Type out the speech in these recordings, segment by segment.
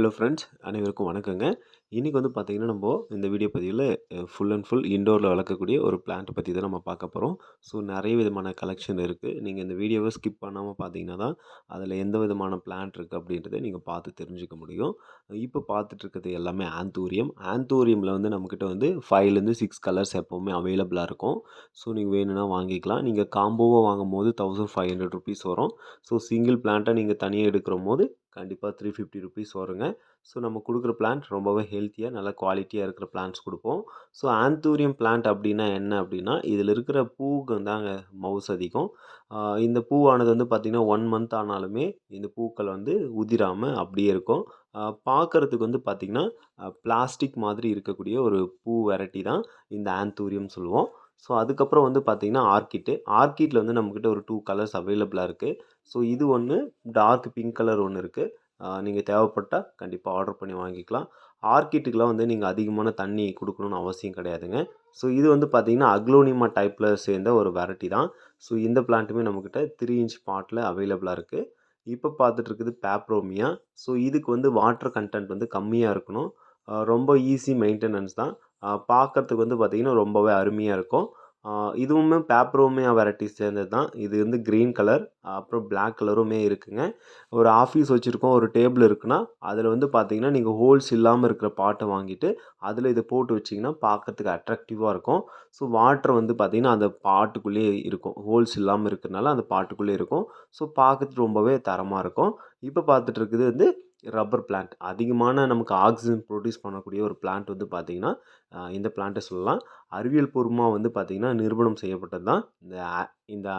Hello friends அனைவருக்கும் வணக்கங்க. இன்றைக்கி வந்து பார்த்திங்கன்னா நம்ம இந்த வீடியோ பதிவில் ஃபுல் அண்ட் ஃபுல் இன்டோரில் வளர்க்கக்கூடிய ஒரு பிளான்ட் பற்றி தான் நம்ம பார்க்க போகிறோம் ஸோ நிறைய விதமான கலெக்ஷன் இருக்குது நீங்கள் இந்த வீடியோவை ஸ்கிப் பண்ணாமல் பார்த்தீங்கன்னா தான் அதில் எந்த விதமான பிளான்ட் இருக்குது அப்படின்றத நீங்கள் பார்த்து தெரிஞ்சுக்க முடியும். இப்போ பார்த்துட்டு இருக்கிறது எல்லாமே ஆந்தூரியம் ஆந்தூரியமில் வந்து நம்மக்கிட்ட வந்து ஃபைவ்லேருந்து சிக்ஸ் கலர்ஸ் எப்போவுமே அவைலபிளாக இருக்கும். ஸோ நீங்கள் வேணும்னா வாங்கிக்கலாம். நீங்கள் காம்போவாக வாங்கும் போது தௌசண்ட் ஃபைவ் ஹண்ட்ரட் ருபீஸ் வரும். ஸோ சிங்கிள் பிளான்ட்டாக நீங்கள் தனியாக எடுக்கிற போது கண்டிப்பாக த்ரீ ஃபிஃப்டி ருபீஸ் வருங்க. ஸோ நம்ம கொடுக்குற பிளான்ட் ரொம்பவே ஹெல்த்தியாக நல்ல குவாலிட்டியாக இருக்கிற பிளான்ட்ஸ் கொடுப்போம். ஸோ ஆந்தூரியம் பிளான்ட் அப்படின்னா என்ன அப்படின்னா இதில் இருக்கிற பூவுக்கு தாங்க மவுஸ் அதிகம். இந்த பூவானது வந்து பார்த்திங்கன்னா ஒன் மந்த் ஆனாலுமே இந்த பூக்கள் வந்து உதிராமல் அப்படியே இருக்கும். பார்க்குறதுக்கு வந்து பார்த்திங்கன்னா பிளாஸ்டிக் மாதிரி இருக்கக்கூடிய ஒரு பூ வெரைட்டி தான் இந்த ஆந்தூரியம் சொல்லுவோம். ஸோ அதுக்கப்புறம் வந்து பார்த்திங்கன்னா ஆர்கிட்டு ஆர்கிட்டில் வந்து நம்மக்கிட்ட ஒரு டூ கலர்ஸ் அவைலபிளாக இருக்குது ஸோ இது ஒன்று டார்க் பிங்க் கலர் ஒன்று இருக்குது நீங்கள் தேவைப்பட்டால் கண்டிப்பாக ஆர்டர் பண்ணி வாங்கிக்கலாம். ஆர்கிட்டுக்கெலாம் வந்து நீங்கள் அதிகமான தண்ணி கொடுக்கணுன்னு அவசியம் கிடையாதுங்க. ஸோ இது வந்து பார்த்திங்கன்னா அக்லோனிமா டைப்பில் சேர்ந்த ஒரு வெரைட்டி தான். ஸோ இந்த பிளான்ட்டுமே நம்மக்கிட்ட த்ரீ இன்ச் பாட்டில் அவைலபிளாக இருக்குது இப்போ பார்த்துட்டு இருக்குது பேப்ரோமியா ஸோ இதுக்கு வந்து வாட்டர் கண்டென்ட் வந்து கம்மியாக இருக்கணும். ரொம்ப ஈஸி மெயின்டெனன்ஸ் தான். பார்க்குறதுக்கு வந்து பார்த்திங்கன்னா ரொம்பவே அருமையாக இருக்கும். இதுவுமே பேப்ரோமியா வெரைட்டிஸ் சேர்ந்தது தான் இது வந்து க்ரீன் கலர் அப்புறம் பிளாக் கலருமே இருக்குங்க. ஒரு ஆஃபீஸ் வச்சுருக்கோம் ஒரு டேபிள் இருக்குன்னா அதில் வந்து பார்த்தீங்கன்னா நீங்கள் ஹோல்ஸ் இல்லாமல் இருக்கிற பாட்டை வாங்கிட்டு அதில் இதை போட்டு வச்சிங்கன்னா பார்க்கறதுக்கு அட்ராக்டிவாக இருக்கும். ஸோ வாட்டர் வந்து பார்த்திங்கன்னா அந்த பாட்டுக்குள்ளேயே இருக்கும். ஹோல்ஸ் இல்லாமல் இருக்கிறனால அந்த பாட்டுக்குள்ளேயே இருக்கும். ஸோ பார்க்கறதுக்கு ரொம்பவே தரமாக இருக்கும். இப்போ பார்த்துட்டு இருக்குது வந்து ரப்பர் பிளான்ட். அதிகமான நமக்கு ஆக்சிஜன் ப்ரொடியூஸ் பண்ணக்கூடிய ஒரு பிளான்ட் வந்து பார்த்திங்கன்னா இந்த பிளான்ட்டை சொல்லலாம். அறிவியல் பூர்வமாக வந்து பார்த்திங்கன்னா நிரூபணம் செய்யப்பட்டது தான் இந்த இந்த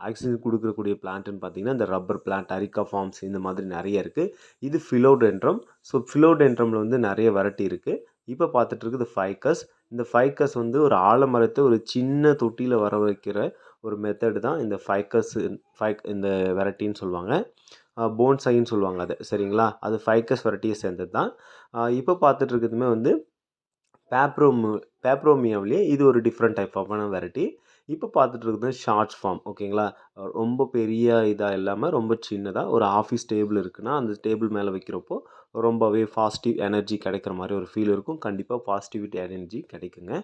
ஆக்சிஜன் கொடுக்கக்கூடிய பிளான்ட்டுன்னு பார்த்திங்கன்னா இந்த ரப்பர் பிளான்ட் அரிக்கா ஃபார்ம்ஸ் இந்த மாதிரி நிறைய இருக்குது இது ஃபிலோடென்ட்ரம். ஸோ ஃபிலோடென்ட்ரமில் வந்து நிறைய வெரைட்டி இருக்குது இப்போ பார்த்துட்டு இருக்குது ஃபைக்கஸ். இந்த ஃபைக்கஸ் வந்து ஒரு ஆலமரத்தை ஒரு சின்ன தொட்டியில் வர வைக்கிற ஒரு மெத்தடு தான் இந்த ஃபைக்கஸ் ஃபைக் இந்த வெரைட்டின்னு சொல்லுவாங்க. போன்சைன்னு சொல்லுவாங்க அது. சரிங்களா? அது ஃபைக்கஸ் வெரைட்டியை சேர்ந்தது தான். இப்போ பார்த்துட்டு இருக்கிறதுமே வந்து பேப்ரோமு பேப்ரோமியாவிலேயே இது ஒரு டிஃப்ரெண்ட் டைப் ஆஃபான வெரைட்டி. இப்போ பார்த்துட்டு இருக்கிறது ஷார்ட்ஸ் ஃபார்ம் ஓகேங்களா? ரொம்ப பெரிய இதாக இல்லாமல் ரொம்ப சின்னதாக ஒரு ஆஃபீஸ் டேபிள் இருக்குன்னா அந்த டேபிள் மேலே வைக்கிறப்போ ரொம்பவே பாசிட்டிவ் எனர்ஜி கிடைக்கிற மாதிரி ஒரு ஃபீல் இருக்கும். கண்டிப்பாக பாசிட்டிவிட்டி எனர்ஜி கிடைக்குங்க.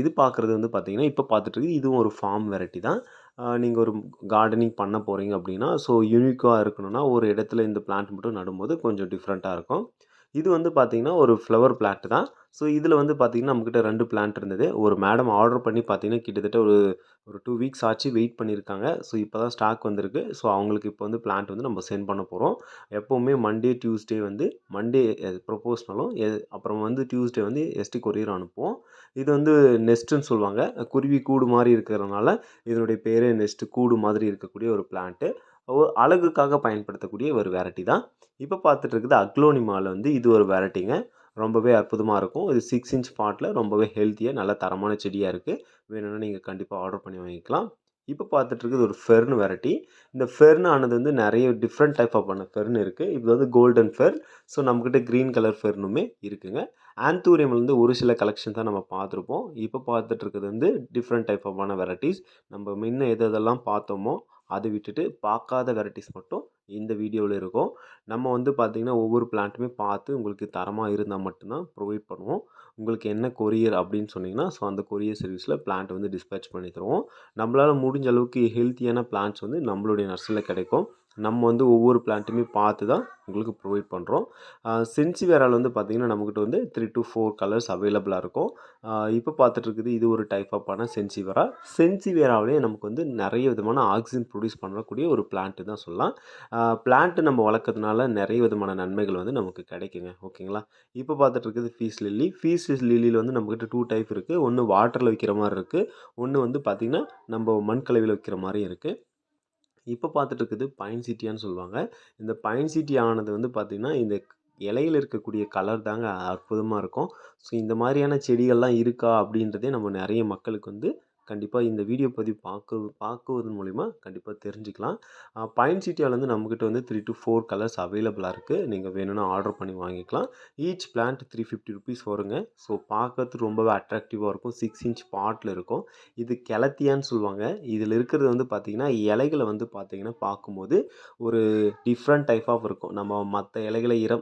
இது பார்க்குறது வந்து பார்த்திங்கன்னா இப்போ பார்த்துட்டு இதுவும் ஒரு ஃபார்ம் வெரைட்டி தான். நீங்கள் ஒரு கார்டனிங் பண்ண போகிறீங்க அப்படின்னா ஸோ யூனிக்காக இருக்கணும்னா ஒரு இடத்துல இந்த பிளான்ட் மட்டும் நடும்போது கொஞ்சம் டிஃப்ரெண்ட்டாக இருக்கும். இது வந்து பார்த்திங்கன்னா ஒரு ஃப்ளவர் பிளான்ட் தான். ஸோ இதில் வந்து பார்த்திங்கன்னா நம்மக்கிட்ட ரெண்டு பிளான்ட் இருந்தது. ஒரு மேடம் ஆர்டர் பண்ணி பார்த்திங்கன்னா கிட்டத்தட்ட ஒரு ஒரு டூ வீக்ஸ் ஆச்சு வெயிட் பண்ணியிருக்காங்க ஸோ இப்போ தான் ஸ்டாக் வந்திருக்கு. ஸோ அவங்களுக்கு இப்போ வந்து பிளான்ட் வந்து நம்ம சென்ட் பண்ண போகிறோம் எப்போவுமே மண்டே டியூஸ்டே வந்து மண்டே ப்ரொப்போஸ்னாலும் அப்புறம் வந்து டியூஸ்டே வந்து எஸ்டி கொரியர் அனுப்புவோம். இது வந்து நெஸ்ட்டுன்னு சொல்லுவாங்க. குருவி கூடு மாதிரி இருக்கிறதுனால இதனுடைய பேரே நெஸ்ட்டு கூடு மாதிரி இருக்கக்கூடிய ஒரு பிளான்ட்டு அழகுக்காக பயன்படுத்தக்கூடிய ஒரு வெரைட்டி தான். இப்போ பார்த்துட்டு இருக்குது அக்லோனிமாவில் வந்து இது ஒரு வெரைட்டிங்க ரொம்பவே அற்புதமாக இருக்கும். இது சிக்ஸ் இன்ச் பாட்டில் ரொம்பவே ஹெல்த்தியாக நல்ல தரமான செடியாக இருக்குது வேணும்னா நீங்கள் கண்டிப்பாக ஆர்டர் பண்ணி வாங்கிக்கலாம். இப்போ பார்த்துட்டு இருக்குது ஒரு ஃபெர்ன் வெரைட்டி இந்த ஃபெர்ன் ஆனது வந்து நிறைய டிஃப்ரெண்ட் டைப் ஆஃப் பண்ண ஃபெர்ன் இருக்குது இது வந்து கோல்டன் ஃபெர்ன் ஸோ நம்மக்கிட்ட க்ரீன் கலர் ஃபெர்னுமே இருக்குங்க. ஆந்தூரியம்லேருந்து ஒரு சில கலெக்ஷன் தான் நம்ம பார்த்துருப்போம். இப்போ பார்த்துட்டு இருக்கிறது வந்து டிஃப்ரெண்ட் டைப் ஆஃபான வெரைட்டிஸ் நம்ம முன்ன எது எதெல்லாம் பார்த்தோமோ அதை விட்டுட்டு பார்க்காத வெரைட்டிஸ் மட்டும் இந்த வீடியோவில் இருக்கும். நம்ம வந்து பார்த்திங்கன்னா ஒவ்வொரு பிளான்ட்டுமே பார்த்து உங்களுக்கு தரமாக இருந்தால் மட்டும்தான் ப்ரொவைட் பண்ணுவோம். உங்களுக்கு என்ன கொரியர் அப்படின்னு சொன்னிங்கன்னா ஸோ அந்த கொரியர் சர்வீஸில் பிளான்ட் வந்து டிஸ்பேச் பண்ணி தருவோம். நம்மளால் முடிஞ்ச அளவுக்கு ஹெல்த்தியான பிளான்ட்ஸ் வந்து நம்மளுடைய நர்சரியில் கிடைக்கும். நம்ம வந்து ஒவ்வொரு பிளான்ட்டுமே பார்த்து தான் உங்களுக்கு ப்ரொவைட் பண்ணுறோம் சென்சிவேரால் வந்து பார்த்திங்கன்னா நம்மக்கிட்ட வந்து த்ரீ டு ஃபோர் கலர்ஸ் அவைலபிளாக இருக்கும். இப்போ பார்த்துட்டு இருக்குது இது ஒரு டைப் ஆஃபான சென்சிவேரா சென்சிவேராவிலே நமக்கு வந்து நிறைய விதமான ஆக்சிஜன் ப்ரொடியூஸ் பண்ணக்கூடிய ஒரு பிளான்ட்டு தான் சொல்லலாம். பிளான்ட்டு நம்ம வளர்க்கறதுனால நிறைய விதமான நன்மைகள் வந்து நமக்கு கிடைக்குங்க. ஓகேங்களா? இப்போ பார்த்துட்டு இருக்குது ஃபீஸ் லில்லி ஃபீஸ் லில்லியில் வந்து நம்மக்கிட்ட டூ டைப் இருக்குது ஒன்று வாட்டரில் வைக்கிற மாதிரி இருக்குது ஒன்று வந்து பார்த்திங்கன்னா நம்ம மண் கலவையில் வைக்கிற மாதிரி இருக்குது இப்போ பார்த்துட்டு இருக்குது பைன் சிட்டியான்னு சொல்லுவாங்க. இந்த பைன் சிட்டி ஆனது வந்து பார்த்திங்கன்னா இந்த இலையில் இருக்கக்கூடிய கலர் தாங்க அற்புதமாக இருக்கும். ஸோ இந்த மாதிரியான செடிகள்லாம் இருக்கா அப்படின்றதே நம்ம நிறைய மக்களுக்கு வந்து கண்டிப்பாக இந்த வீடியோ பதிவு பார்க்க பார்க்குவதன் மூலிமா கண்டிப்பாக தெரிஞ்சுக்கலாம். பைன் சிட்டியால் வந்து நம்மக்கிட்ட வந்து த்ரீ டு ஃபோர் கலர்ஸ் அவைலபிளாக இருக்குது நீங்கள் வேணும்னா ஆர்டர் பண்ணி வாங்கிக்கலாம். Each plant three fifty rupees வருங்க. ஸோ பார்க்கறதுக்கு ரொம்பவே அட்ராக்டிவாக இருக்கும். சிக்ஸ் இன்ச் பாட்டில் இருக்கும். இது கிளத்தியான்னு சொல்லுவாங்க. இதில் இருக்கிறது வந்து பார்த்திங்கன்னா இலைகளை வந்து பார்த்திங்கன்னா பார்க்கும்போது ஒரு டிஃப்ரெண்ட் டைப் ஆஃப் இருக்கும். நம்ம மற்ற இலைகளை இர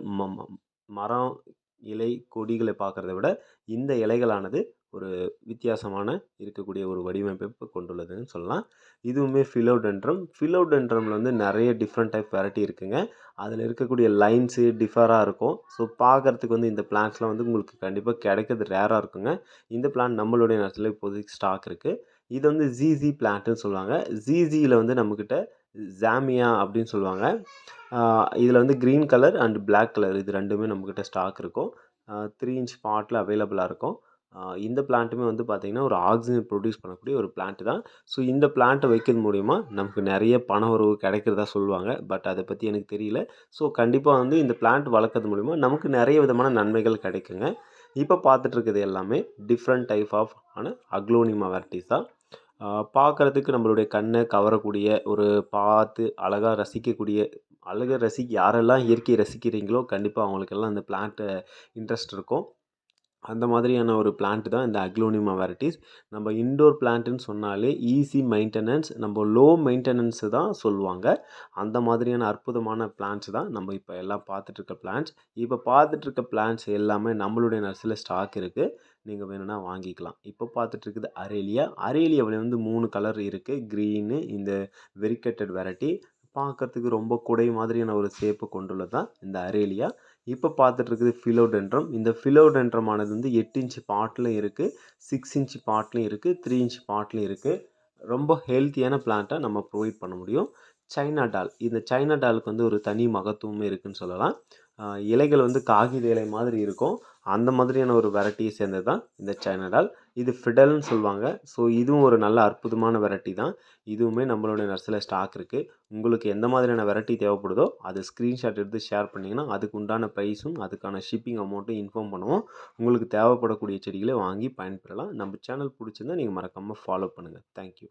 மரம் இலை கொடிகளை பார்க்குறத விட இந்த இலைகளானது ஒரு வித்தியாசமான இருக்கக்கூடிய ஒரு வடிவமைப்பு கொண்டுள்ளதுன்னு சொல்லலாம். இதுவுமே ஃபிலோடென்ட்ரம் ஃபிலோடென்ட்ரமில் வந்து நிறைய டிஃப்ரெண்ட் டைப் வெரைட்டி இருக்குங்க. அதில் இருக்கக்கூடிய லைன்ஸு டிஃபராக இருக்கும். ஸோ பார்க்குறதுக்கு வந்து இந்த பிளான்ஸ்லாம் வந்து உங்களுக்கு கண்டிப்பாக கிடைக்கிறது ரேராக இருக்குங்க. இந்த பிளான் நம்மளுடைய நேரத்தில் இப்போதைக்கு ஸ்டாக் இருக்குது இது வந்து ஜிஜி பிளான்ட்டுன்னு சொல்லுவாங்க. ஜிஜியில் வந்து நம்மக்கிட்ட ஜாமியா அப்படின்னு சொல்லுவாங்க. இதில் வந்து green colour and black colour இது ரெண்டுமே நம்மக்கிட்ட ஸ்டாக் இருக்கும். த்ரீ இன்ச் பாட்டில் அவைலபிளாக இருக்கும். இந்த பிளான்ட்டுமே வந்து பார்த்திங்கன்னா ஒரு ஆக்சிஜன் ப்ரொடியூஸ் பண்ணக்கூடிய ஒரு பிளான்ட் தான். ஸோ இந்த பிளான்ட்டை வைக்கிறது மூலிமா நமக்கு நிறைய பண உறவு கிடைக்கிறதா சொல்லுவாங்க. பட் அதை பற்றி எனக்கு தெரியல. ஸோ கண்டிப்பாக வந்து இந்த பிளான்ட் வளர்க்குறது மூலிமா நமக்கு நிறைய விதமான நன்மைகள் கிடைக்குங்க. இப்போ பார்த்துட்ருக்குது எல்லாமே டிஃப்ரெண்ட் டைப் ஆஃப் ஆன அக்லோனிமா வெரைட்டிஸ் தான். பார்க்குறதுக்கு நம்மளுடைய கண்ணை கவரக்கூடிய ஒரு பார்த்து அழகாக ரசிக்கக்கூடிய அழகாக ரசிக்க யாரெல்லாம் இயற்கையை ரசிக்கிறீங்களோ கண்டிப்பாக அவங்களுக்கெல்லாம் இந்த பிளான்ட்டு இன்ட்ரெஸ்ட் இருக்கும். அந்த மாதிரியான ஒரு பிளான்ட் தான் இந்த அக்லோனிமா வெரைட்டிஸ் நம்ம இன்டோர் பிளான்ட்டுன்னு சொன்னாலே ஈஸி மெயின்டெனன்ஸ் நம்ம லோ மெயின்டெனன்ஸு தான் சொல்லுவாங்க. அந்த மாதிரியான அற்புதமான பிளான்ட்ஸ் தான் நம்ம இப்போ எல்லாம் பார்த்துட்ருக்க பிளான்ட்ஸ் இப்போ பார்த்துட்ருக்க பிளான்ட்ஸ் எல்லாமே நம்மளுடைய நர்ஸில் ஸ்டாக் இருக்குது நீங்கள் வேணும்னா வாங்கிக்கலாம். இப்போ பார்த்துட்ருக்குது அரேலியா அரேலியாவில் வந்து மூணு கலர் இருக்குது க்ரீனு இந்த வெரிகேட்டட் வெரைட்டி பார்க்கறதுக்கு ரொம்ப குடை மாதிரியான ஒரு சேப்பு கொண்டுள்ளது தான் இந்த அரேலியா. இப்போ பார்த்துட்டு இருக்குது ஃபிலோடென்ட்ரம் இந்த ஃபிலோடென்ட்ரமானது வந்து எட்டு இன்ச் பாட்லையும் இருக்குது சிக்ஸ் இன்ச் பாட்லையும் இருக்குது த்ரீ இன்ச் பாட்லையும் இருக்குது ரொம்ப ஹெல்த்தியான பிளான்ட்டை நம்ம ப்ரொவைட் பண்ண முடியும். China doll. இந்த சைனா டாலுக்கு வந்து ஒரு தனி மகத்துவமே இருக்குதுன்னு சொல்லலாம். இலைகள் வந்து காகித இலை மாதிரி இருக்கும். அந்த மாதிரியான ஒரு வெரைட்டியை சேர்ந்தது தான் இந்த சைனடால் இது ஃபிடல்னு சொல்லுவாங்க. ஸோ இதுவும் ஒரு நல்ல அற்புதமான வெரைட்டி தான். இதுவுமே நம்மளுடைய நர்சரியில் ஸ்டாக் இருக்குது உங்களுக்கு எந்த மாதிரியான வெரைட்டி தேவைப்படுதோ அதை ஸ்க்ரீன்ஷாட் எடுத்து ஷேர் பண்ணிங்கன்னா அதுக்கு உண்டான ப்ரைஸும் அதுக்கான ஷிப்பிங் அமௌண்ட்டும் இன்ஃபார்ம் பண்ணுவோம். உங்களுக்கு தேவைப்படக்கூடிய செடிகளை வாங்கி பயன்பெறலாம். நம்ம சேனல் பிடிச்சிருந்தா நீங்கள் மறக்காமல் ஃபாலோ பண்ணுங்கள் தேங்க்யூ